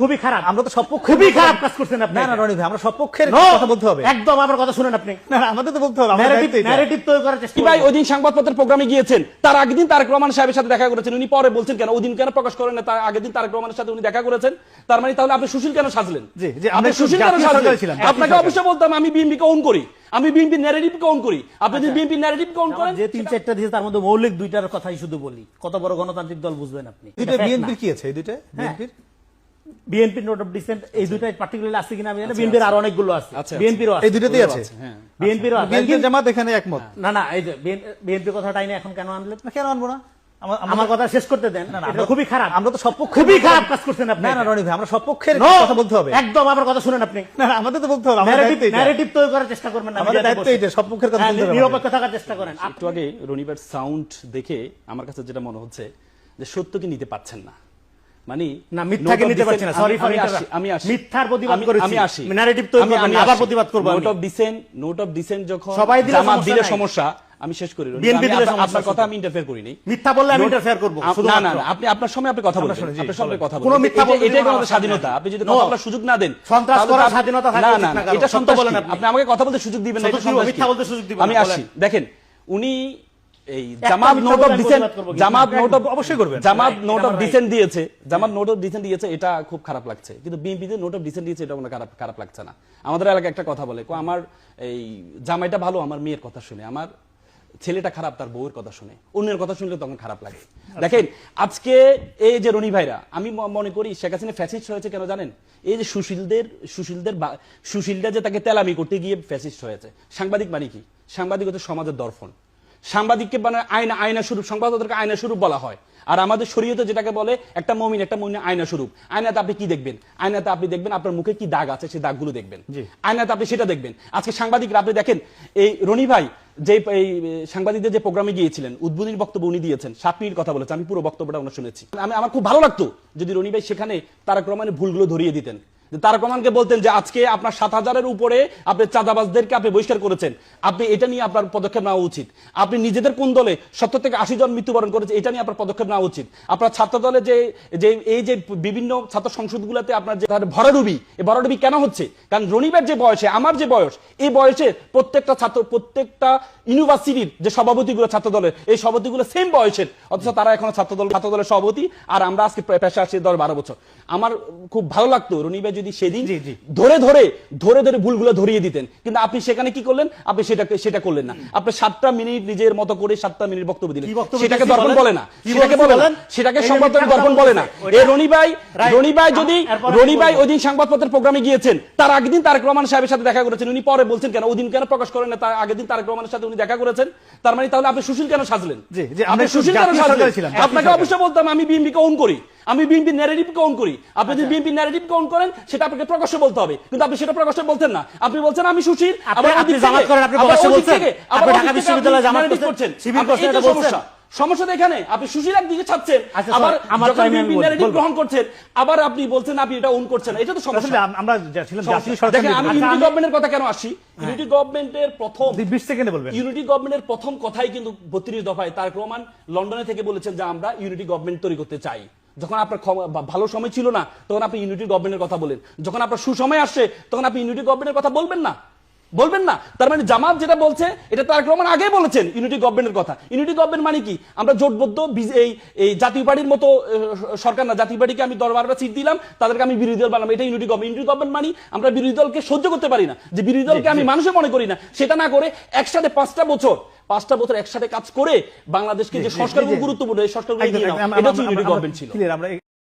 খুবই খারাপ। আমরা তো সব খুবই খারাপ কাজ করছেন আপনি। না না রনি ভাই আমরা সব পক্ষের কথা বলতে হবে। একদম আমার কথা শুনেন আপনি। না না, আমাদের তো বলতে হবে ন্যারেটিভ ন্যারেটিভ তৈরি করার চেষ্টা ভাই। ওই দিন সংবাদপত্রের প্রোগ্রামে গিয়েছেন তার আগের দিন তারেক রহমান সাহেবের সাথে দেখা করেছেন উনি পরে বলছেন কেন ওই দিন কেন প্রকাশ করেন না তার আগের দিন তারেক রহমানের সাথে উনি দেখা করেছেন তার মানে তাহলে আপনি সুশীল কেন সাজলেন? জি, জি, আপনি সুশীল কেন সাজলেন? আপনাকে অবশ্যই বলতাম আমি বিএনপি কে ওন করি আমি বিএনপি ন্যারেটিভ কে ওন করি। আপনি যদি বিএনপি ন্যারেটিভ কে আমার করেন যে তিন চারটা দিয়েছে তার মধ্যে মৌলিক দুইটার কথাই শুধু বলি। কত বড় গণতান্ত্রিক দল বুঝবেন আপনি। দুইটা বিএনপির কি আছে এই দুইটা? বিএনপির? বিএনপি নোট অফ ডিসেন্ট এই দুইটাই পার্টিকুলারলি আছে কিনা আমি জানি বিএনপির আরও অনেকগুলো আছে। আচ্ছা, বিএনপিরও আছে। এই দুইটাতেই আছে হ্যাঁ। বিএনপিরও আছে। বিএনপির জামাত এখানে একমত। না না এই যে বিএনপি কথাটাই না এখন কেন আনলেন? কেন আনব না? আমার- কথা শেষ করতে দেন। না, না, এটা আমরা- খুবই খারাপ। আমরা তো সব পক্ষের খুবই খারাপ কাজ করছেন আপনি। না না রনি ভাই আমরা সব পক্ষের কথা বলতে হবে। একদম আমার কথা শুনেন আপনি। না না, আমাদের তো বলতে হবে আমাদের ন্যারেটিভ দায়িত্ব এটা। ন্যারেটিভ তৈরি করার চেষ্টা করবেন না আমাদের দায়িত্ব। এটা, সব পক্ষের কথা হ্যাঁ, বলতে হবে নিরপেক্ষ থাকার চেষ্টা করেন। একটু আগে রনিবার সাউন্ড দেখে আমার কাছে যেটা মনে হচ্ছে যে সত্যকে নিতে পারছেন না। মানে না, মিথ্যাকে নিতে পারছি না। dissent- Sorry আমি- for আমি interrupt. আসি, মিথ্যার প্রতিবাদ করেছি। আমি আসি narrative তৈরি করবেন আবার প্রতিবাদ করব note of dissent note of dissent যখন সবাই দিলে সমস্যা দিলে নাই। সমস্যা আমি শেষ করি। দিলে আপনার- সমস্যা কথা আমি ইন্টারফেয়ার করি নাই মিথ্যা বললে আমি ইন্টারফেয়ার করব না না না, আপনি আপনার সময় আপনি কথা বলবেন শুনি, আপনার সময় বলেন। কথা কোনো মিথ্যা এটা- এটাই আমাদের স্বাধীনতা আপনি যদি No. কথা বলার সুযোগ না দেন সন্ত্রাস করার স্বাধীনতা থাকা না না। এটা সত্য সন্ত্রাস বলেন আপনি। আমাকে কথা বলতে সুযোগ দিবেন না এটা মিথ্যা বলতে সুযোগ দিবেন আমি আসি দেখেন উনি এই একটা জামাত মিথ্যা নোট বলে অফ ডিসেন্ট প্রতিবাদ করব কিন্তু। জামাত নোট অফ অবশ্যই করবেন। জামাত নোট অফ আমার ডিসেন্ট দিয়েছে। জামাত নোট অফ ডিসেন্ট দিয়েছে এটা খুব খারাপ লাগছে। কিন্তু বিএনপিতে নোট অফ ডিসেন্ট দিয়েছে এটা কোনো খারাপ খারাপ লাগছে না। আমাদের এলাকায় একটা কথা বলে আমার এই জামাইটা ভালো আমার মেয়ের কথা শুনে আমার ছেলেটা খারাপ তার বউয়ের কথা শুনে। অন্যের কথা শুনলে তখন খারাপ লাগে। দেখেন আজকে এই যে রনি ভাইরা আমি মনে করি শেখ হাসিনা ফ্যাসিস্ট হয়েছে কেন জানেন? এই যে সুশীলদের সুশীলদের সুশীলরা যে তাকে তেলামি করতে গিয়ে ফ্যাসিস্ট হয়েছে। সাংবাদিক মানে কি? সাংবাদিক হচ্ছে সমাজের দর্পণ। সাংবাদিককে মানে আয়না আয়না স্বরূপ সংবাদপত্রকে আয়না স্বরূপ বলা হয়। আর আমাদের শরীয়তে যেটাকে বলে একটা মমিন একটা মমিন আয়না স্বরূপ আয়নাতে আপনি কি দেখবেন? আয়নাতে আপনি দেখবেন আপনার মুখে কি দাগ আছে সেই দাগগুলো দেখবেন। আয়নাতে আপনি সেটা দেখবেন। আজকে সাংবাদিকরা আপনি দেখেন এই রনি ভাই যে এই সাংবাদিকদের যে প্রোগ্রামে গিয়েছিলেন উদ্বোধনী বক্তব্য উনি দিয়েছেন সাত মিনিট কথা বলেছে আমি পুরো বক্তব্যটা ওনার শুনেছি। আমি আমার খুব ভালো লাগতো যদি রনি ভাই সেখানে তারাক রহমানের ভুলগুলো ধরিয়ে দিতেন। তারাক রহমানকে বলতেন যে আজকে আপনার সাত হাজারের উপরে আপনি চাঁদাবাজদেরকে আপনি বহিষ্কার করেছেন। আপনি এটা নিয়ে আপনার পদক্ষেপ নেওয়া উচিত। আপনি নিজেদের কোন দলে সত্তর থেকে আশি জন মৃত্যুবরণ করেছে, এটা নিয়ে আপনার পদক্ষেপ নেওয়া উচিত। আপনার ছাত্র দলে যে যে এই যে বিভিন্ন ছাত্র সংসদগুলোতে আপনার যে ভরাডুবি, এই ভরাডুবি কেন হচ্ছে? কারণ রনিবার যে বয়সে, আমার যে বয়স, এই বয়সে প্রত্যেকটা ছাত্র, প্রত্যেকটা ইউনিভার্সিটির যে সভাপতিগুলো ছাত্র দলের এই সভাপতিগুলো সেম বয়সের, অথচ তারা এখন ছাত্র দল, ছাত্র দলের সভাপতি, আর আমরা আজকে পেশা আসছি দশ বারো বছর। আমার খুব ভালো লাগতো রনিবাই যদি সেদিন। ধরে ধরে ধরে ধরে ভুলগুলো ধরিয়ে দিতেন। কিন্তু আপনি সেখানে কি করলেন? আপনি সেটাকে সেটা করলেন না। আপনি সাতটা মিনিট নিজের মতো করে সাতটা মিনিট বক্তব্য দিলেন। সেটাকে দর্পণ বলে না। সেটাকে বলে না। বলেন? সেটাকে এই যে সংবাদ মিথ্যা দর্পণ বলে না। এই রনি ভাই রনি ভাই যদি রনি ভাই ওই দিন সংবাদপত্রের প্রোগ্রামে গিয়েছেন তার আগের দিন তারেক রহমান সাহেবের সাথে দেখা করেছেন। উনি পরে বলছেন কেন? ওই দিন কেন প্রকাশ করেন না? তার আগের দিন তারেক রহমানের সাথে উনি দেখা করেছেন। তার মানে তাহলে আপনি সুশীল কেন সাজলেন? আপনি সুশীল কেন সাজলেন? আপনাকে। অবশ্যই বলতাম আমি বিএনপি কে ওন করি। আমি বিএনপি ন্যারেটিভ ওন করি। আপনি। যদি বিএনপি ন্যারেটিভ ওন করেন সেটা আপনাকে প্রকাশ্যে বলতে হবে। কিন্তু আপনি সেটা প্রকাশ্যে বলতেন না। আপনি বলছেন আমি সুশীল আপনি- জামাত করেন, আপনি প্রকাশ্যে বলছেন? আপনি ঢাকা বিশ্ববিদ্যালয়ে জামাত করছেন? শিবির করছেন, এটা বলছেন? সমস্যা এখানে। আপনি সুশীল একদিকে ছাড়ছেন আচ্ছা, আবার আমার যখন। গ্রহণ করছেন আবার আপনি বলছেন আপনি এটা ওন করছেন। এটা তো সমস্যা। আম- আমরা যা ছিলাম জাতীয় সরকার দেখেন আমি ইউনিটি গভর্নমেন্টের কথা কেন আসি? ইউনিটি গভর্নমেন্টের প্রথম আপনি বিশ সেকেন্ডে বলবেন। ইউনিটি গভর্নমেন্টের প্রথম কথাই কিন্তু বত্রিশ দফায় তারেক রহমান লন্ডনে থেকে বলেছেন যে আমরা ইউনিটি গভর্নমেন্ট তৈরি করতে চাই। যখন আপনার ভালো সময় ছিল না তখন আপনি ইউনিটি গভর্নমেন্টের কথা বলেন। যখন আপনার সুসময় আসছে তখন আপনি ইউনিটি গভর্নমেন্টের কথা বলবেন না। বলবেন না। তার মানে জামাত যেটা বলছে এটা তারেক রহমান আগে বলেছেন ইউনিটি গভর্নমেন্টের কথা। ইউনিটি গভর্নমেন্ট মানে কি? আমরা জোটবদ্ধ এই এই জাতীয় পার্টির মতো সরকার না। জাতীয় পার্টিকে আমি দশ বারোটা সিট দিলাম তাদেরকে আমি বিরোধী দল বানালাম। এটা ইউনিটি গভর্নমেন্ট ইউনিটি গভর্নমেন্ট মানে আমরা বিরোধী দলকে সহ্য করতে পারি না। যে বিরোধী দলকে আমি মানুষে মনে করি না সেটা না করে একসাথে পাঁচটা বছর পাঁচটা বছর একসাথে কাজ করে বাংলাদেশকে যে সংস্কারগুলো গুরুত্বপূর্ণ এই সংস্কারগুলো এটা ইউনিটি গভর্নমেন্ট ছিল।